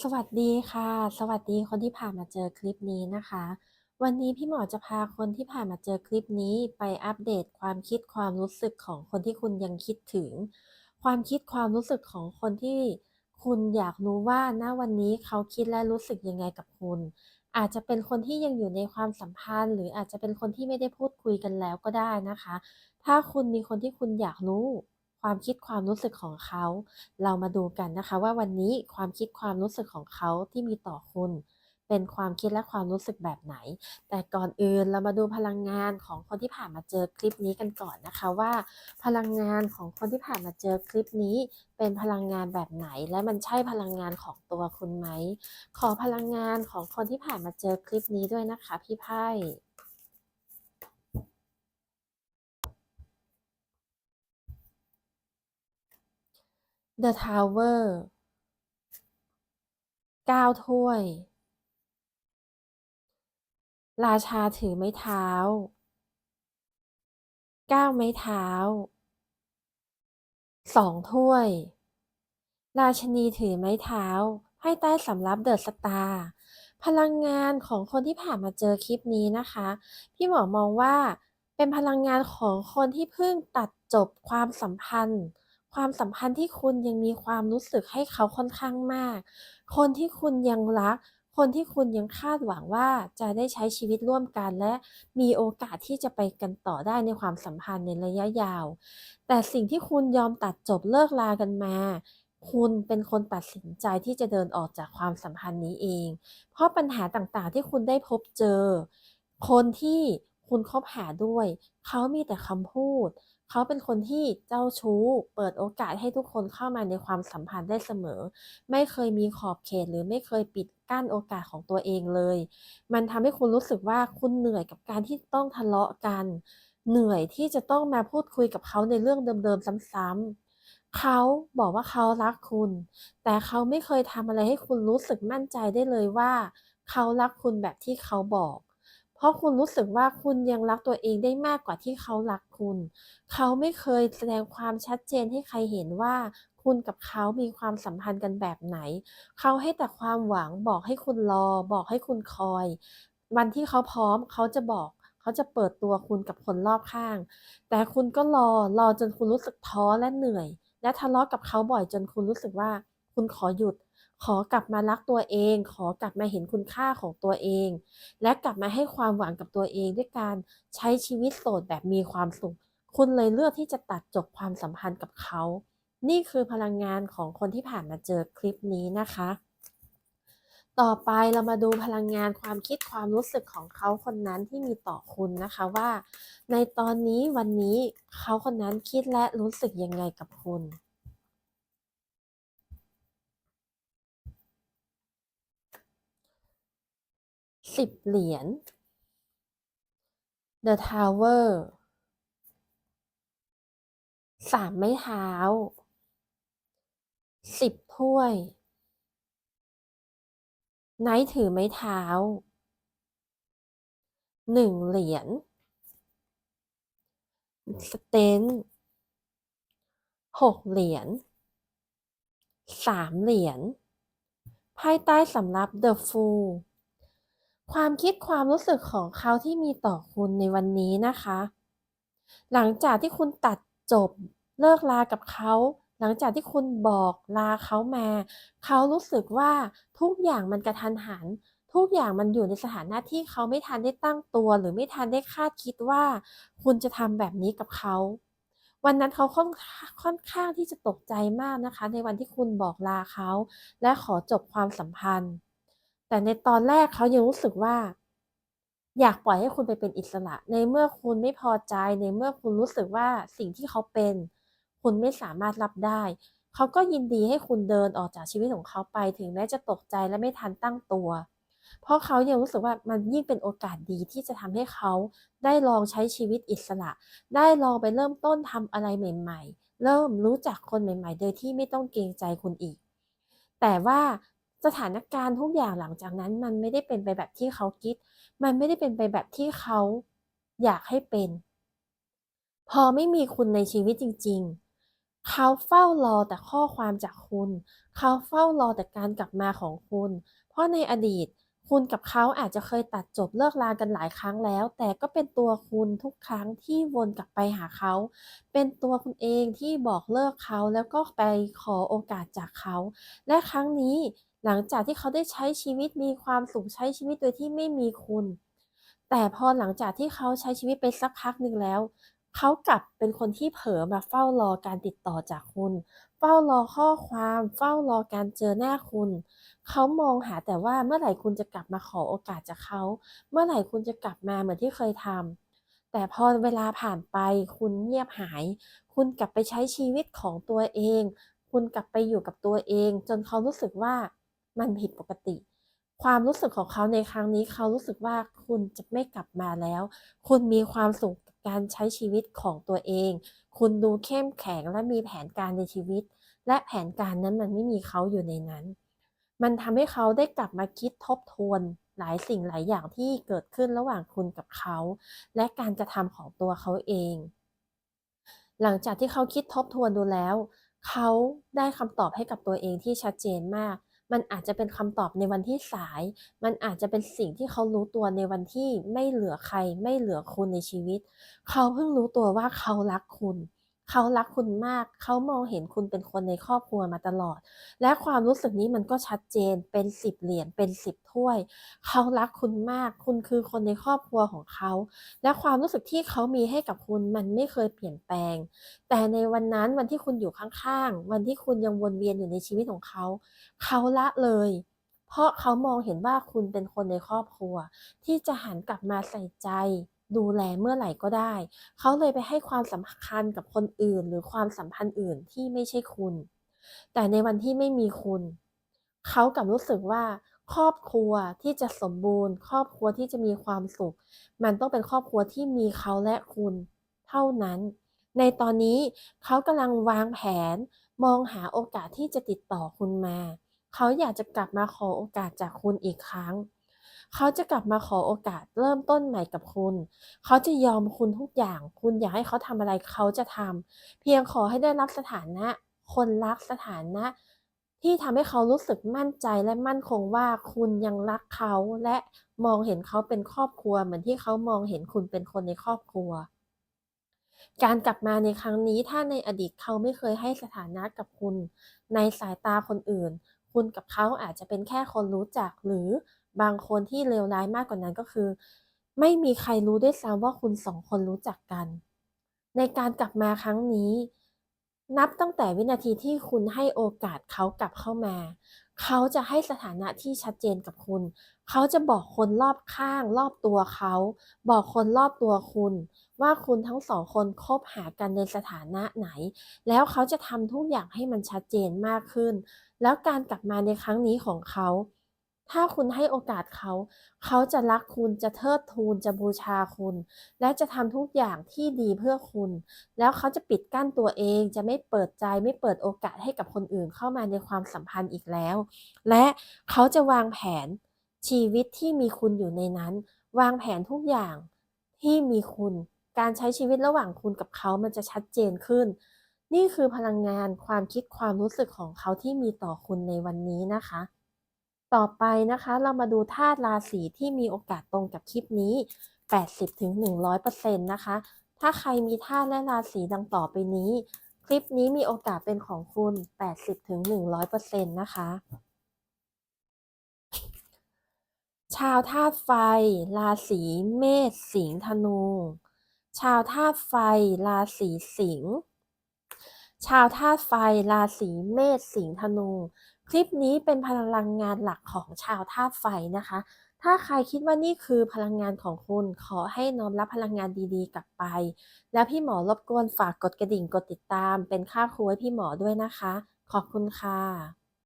สวัสดีค่ะ สวัสดีคนที่ผ่านมาเจอคลิปนี้นะคะ วันนี้พี่หมอจะพาคนที่ผ่านมาเจอคลิปนี้ไปอัปเดตความคิดความรู้สึกของคนที่คุณยังคิดถึง ความคิดความรู้สึกของคนที่คุณอยากรู้ว่าณวันนี้เขาคิดและรู้สึกยังไงกับคุณ อาจจะเป็นคนที่ยังอยู่ในความสัมพันธ์ หรืออาจจะเป็นคนที่ไม่ได้พูดคุยกันแล้วก็ได้นะคะ ถ้าคุณมีคนที่คุณอยากรู้ ความคิดความรู้สึกของเขา เรามาดูกันนะคะ ว่าวันนี้ความคิดความรู้สึกของเขาที่มีต่อคุณ เป็นความคิดและความรู้สึกแบบไหน แต่ก่อนอื่นเรามาดูพลังงานของคนที่ผ่านมาเจอคลิปนี้กันก่อนนะคะว่า พลังงานของคนที่ผ่านมาเจอคลิปนี้ เป็นพลังงานแบบไหน และมันใช่พลังงานของตัวคุณไหม ขอพลังงานของคนที่ผ่านมาเจอคลิปนี้ด้วยนะคะ พี่ไพ่ The Tower เก้าถ้วย ราชาถือไม้เท้าเก้าไม้เท้า สองถ้วย ราชนีถือไม้เท้าไพ่ใต้สำรับเดอะสตาร์พลังงานของคนที่ผ่านมาเจอคลิปนี้นะคะ พี่หมอมองว่าเป็นพลังงานของคนที่เพิ่งตัดจบความสัมพันธ์ ความสัมพันธ์ที่คุณยังมีความรู้สึกให้เขาค่อนข้างมาก คนที่คุณยังรัก คนที่คุณยังคาดหวังว่าจะได้ใช้ชีวิตร่วมกัน และมีโอกาสที่จะไปกันต่อได้ในความสัมพันธ์ในระยะยาว แต่สิ่งที่คุณยอมตัดจบเลิกลากันมาคุณเป็นคนตัดสินใจที่จะเดินออกจากความสัมพันธ์นี้เอง เพราะปัญหาต่างๆที่คุณได้พบเจอ คนที่คุณคบหาด้วย เขามีแต่คำพูด เขาเป็นคนที่เจ้าชู้ เปิดโอกาสให้ทุกคนเข้ามาในความสัมพันธ์ได้เสมอ ไม่เคยมีขอบเขตหรือไม่เคยปิดกั้นโอกาสของตัวเองเลย มันทำให้คุณรู้สึกว่าคุณเหนื่อยกับการที่ต้องทะเลาะกัน เหนื่อยที่จะต้องมาพูดคุยกับเขาในเรื่องเดิมๆซ้ำๆเขาบอกว่าเขารักคุณ แต่เขาไม่เคยทำอะไรให้คุณรู้สึกมั่นใจได้เลยว่า เขารักคุณแบบที่เขาบอก เพราะคุณรู้สึกว่าคุณยังรักตัวเองได้มากกว่าที่เขารักคุณ เขาไม่เคยแสดงความชัดเจนให้ใครเห็นว่าคุณกับเขามีความสัมพันธ์กันแบบไหน เขาให้แต่ความหวังบอกให้คุณรอ บอกให้คุณคอย วันที่เขาพร้อมเขาจะบอกเขาจะเปิดตัวคุณกับคนรอบข้าง แต่คุณก็รอ รอจนคุณรู้สึกท้อและเหนื่อย และทะเลาะกับเขาบ่อยจนคุณรู้สึกว่า คุณขอหยุด ขอกลับมารักตัวเอง ขอกลับมาเห็นคุณค่าของตัวเอง และกลับมาให้ความหวังกับตัวเองด้วยการใช้ชีวิตโสดแบบมีความสุข คุณเลยเลือกที่จะตัดจบความสัมพันธ์กับเขา นี่คือพลังงานของคนที่ผ่านมาเจอคลิปนี้นะคะ ต่อไปเรามาดูพลังงานความคิดความรู้สึกของเขาคนนั้นที่มีต่อคุณนะคะว่า ในตอนนี้วันนี้เขาคนนั้นคิดและรู้สึกยังไงกับคุณ สิบเหรียญ The Tower สามไม้เท้าสิบถ้วย ไนท์ถือไม้เท้าหนึ่งเหรียญสเตนหกเหรียญสามเหรียญไพ่ใต้สำรับ The Fool ความคิดความรู้สึกของเขาที่มีต่อคุณในวันนี้นะคะ หลังจากที่คุณตัดจบเลิกลากับเขา หลังจากที่คุณบอกลาเขามา เขารู้สึกว่าทุกอย่างมันกระทันหัน ทุกอย่างมันอยู่ในสถานะที่เขาไม่ทันได้ตั้งตัว หรือไม่ทันได้คาดคิดว่า คุณจะทำแบบนี้กับเขา วันนั้นเขาค่อนค่อนข้างที่จะตกใจมากนะคะ ในวันที่คุณบอกลาเขา และขอจบความสัมพันธ์ แต่ในตอนแรกเขายังรู้สึกว่า อยากปล่อยให้คุณไปเป็นอิสระ ในเมื่อคุณไม่พอใจ ในเมื่อคุณรู้สึกว่าสิ่งที่เขาเป็น คุณไม่สามารถรับได้ เขาก็ยินดีให้คุณเดินออกจากชีวิตของเขาไป ถึงแม้จะตกใจและไม่ทันตั้งตัว เพราะเขายังรู้สึกว่ามันยิ่งเป็นโอกาสดีที่จะทำให้เขาได้ลองใช้ชีวิตอิสระ ได้ลองไปเริ่มต้นทำอะไรใหม่ ๆ เริ่มรู้จักคนใหม่ ๆ โดยที่ไม่ต้องเกรงใจคุณอีก แต่ว่า สถานการณ์ทุกอย่างหลังจากนั้น มันไม่ได้เป็นไปแบบที่เขาคิด มันไม่ได้เป็นไปแบบที่เขาอยากให้เป็น พอไม่มีคุณในชีวิตจริง ๆ เขาเฝ้ารอแต่ข้อความจากคุณ เขาเฝ้ารอแต่การกลับมาของคุณ เพราะในอดีตคุณกับเขาอาจจะเคยตัดจบเลิกรากันหลายครั้งแล้ว แต่ก็เป็นตัวคุณทุกครั้งที่วนกลับไปหาเขา เป็นตัวคุณเองที่บอกเลิกเขาแล้วก็ไปขอโอกาสจากเขา และครั้งนี้ หลังจากที่เขาได้ใช้ชีวิตมีความสุขใช้ชีวิตโดยที่ไม่มีคุณ แต่พอหลังจากที่เขาใช้ชีวิตไปสักพักหนึ่งแล้ว เขากลับเป็นคนที่เผลอมาเฝ้ารอการติดต่อจากคุณ เฝ้ารอข้อความ เฝ้ารอการเจอหน้าคุณ เขามองหาแต่ว่าเมื่อไหร่คุณจะกลับมาขอโอกาสจากเขา เมื่อไหร่คุณจะกลับมาเหมือนที่เคยทำแต่พอเวลาผ่านไปคุณเงียบหาย คุณกลับไปใช้ชีวิตของตัวเอง คุณกลับไปอยู่กับตัวเอง จนเขารู้สึกว่า มันผิดปกติ ความรู้สึกของเขาในครั้งนี้เขารู้สึกว่าคุณจะไม่กลับมาแล้ว คุณมีความสุขกับการใช้ชีวิตของตัวเอง คุณดูเข้มแข็งและมีแผนการในชีวิต และแผนการนั้นมันไม่มีเขาอยู่ในนั้น มันทำให้เขาได้กลับมาคิดทบทวนหลายสิ่งหลายอย่างที่เกิดขึ้นระหว่างคุณกับเขา และการกระทำของตัวเขาเอง หลังจากที่เขาคิดทบทวนดูแล้ว เขาได้คำตอบให้กับตัวเองที่ชัดเจนมาก มันอาจจะเป็นคำตอบในวันที่สาย มันอาจจะเป็นสิ่งที่เขารู้ตัวในวันที่ไม่เหลือใคร ไม่เหลือคุณในชีวิต เขาเพิ่งรู้ตัวว่าเขารักคุณ เขารักคุณมาก เขามองเห็นคุณเป็นคนในครอบครัวมาตลอด และความรู้สึกนี้มันก็ชัดเจน เป็นสิบเหรียญ เป็นสิบถ้วย เขารักคุณมาก คุณคือคนในครอบครัวของเขา และความรู้สึกที่เขามีให้กับคุณมันไม่เคยเปลี่ยนแปลง แต่ในวันนั้นวันที่คุณอยู่ข้างๆ วันที่คุณยังวนเวียนอยู่ในชีวิตของเขา เขาละเลย เพราะเขามองเห็นว่าคุณเป็นคนในครอบครัว ที่จะหันกลับมาใส่ใจ ดูแลเมื่อไหร่ก็ได้ เขาเลยไปให้ความสำคัญกับคนอื่น หรือความสัมพันธ์อื่นที่ไม่ใช่คุณ แต่ในวันที่ไม่มีคุณ เขากลับรู้สึกว่า ครอบครัวที่จะสมบูรณ์ ครอบครัวที่จะมีความสุข มันต้องเป็นครอบครัวที่มีเขาและคุณ เท่านั้น ในตอนนี้เขากำลังวางแผน มองหาโอกาสที่จะติดต่อคุณมา เขาอยากจะกลับมาขอโอกาสจากคุณอีกครั้ง เขาจะกลับมาขอโอกาสเริ่มต้นใหม่กับคุณ เขาจะยอมคุณทุกอย่าง คุณอยากให้เขาทำอะไรเขาจะทำเพียงขอให้ได้รับสถานะ คนรักสถานะ ที่ทำให้เขารู้สึกมั่นใจและมั่นคงว่าคุณยังรักเขาและมองเห็นเขาเป็นครอบครัว เหมือนที่เขามองเห็นคุณเป็นคนในครอบครัวการกลับมาในครั้งนี้ถ้าในอดีตเขาไม่เคยให้สถานะกับคุณ ในสายตาคนอื่น คุณกับเขาอาจจะเป็นแค่คนรู้จักหรือ บางคนที่เลวร้ายมากกว่านั้นก็คือ ไม่มีใครรู้ด้วยซ้ำว่าคุณสองคนรู้จักกัน ในการกลับมาครั้งนี้ นับตั้งแต่วินาทีที่คุณให้โอกาสเขากลับเข้ามา เขาจะให้สถานะที่ชัดเจนกับคุณ เขาจะบอกคนรอบข้าง รอบตัวเขา บอกคนรอบตัวคุณ ว่าคุณทั้งสองคนคบหากันในสถานะไหน แล้วเขาจะทำทุกอย่างให้มันชัดเจนมากขึ้น แล้วการกลับมาในครั้งนี้ของเขา ถ้าคุณให้โอกาสเขา เขาจะรักคุณจะเทิดทูนจะบูชาคุณ และจะทำทุกอย่างที่ดีเพื่อคุณ แล้วเขาจะปิดกั้นตัวเองจะไม่เปิดใจไม่เปิดโอกาสให้กับคนอื่นเข้ามาในความสัมพันธ์อีกแล้ว และเขาจะวางแผนชีวิตที่มีคุณอยู่ในนั้น วางแผนทุกอย่างที่มีคุณ การใช้ชีวิตระหว่างคุณกับเขามันจะชัดเจนขึ้น นี่คือพลังงานความคิดความรู้สึกของเขาที่มีต่อคุณในวันนี้นะคะ ต่อไปนะคะเรามาดูธาตุราศีที่มีโอกาสตรงกับคลิปนี้ 80-100%นะคะ ถ้าใครมีธาตุและราศีดังต่อไปนี้ คลิปนี้มีโอกาสเป็นของคุณ 80-100%นะคะ ชาวธาตุไฟ ราศีเมษสิงห์ธนู ชาวธาตุไฟ ราศีสิงห์ชาวธาตุไฟ ราศีเมษสิงห์ธนู คลิปนี้เป็นพลังงานหลักของชาวธาตุไฟนะคะ ถ้าใครคิดว่านี่คือพลังงานของคุณ ขอให้น้อมรับพลังงานดีๆ กลับไป แล้วพี่หมอรบกวนฝากกดกระดิ่งกดติดตาม เป็นค่าครูให้พี่หมอด้วยนะคะ ขอบคุณค่ะ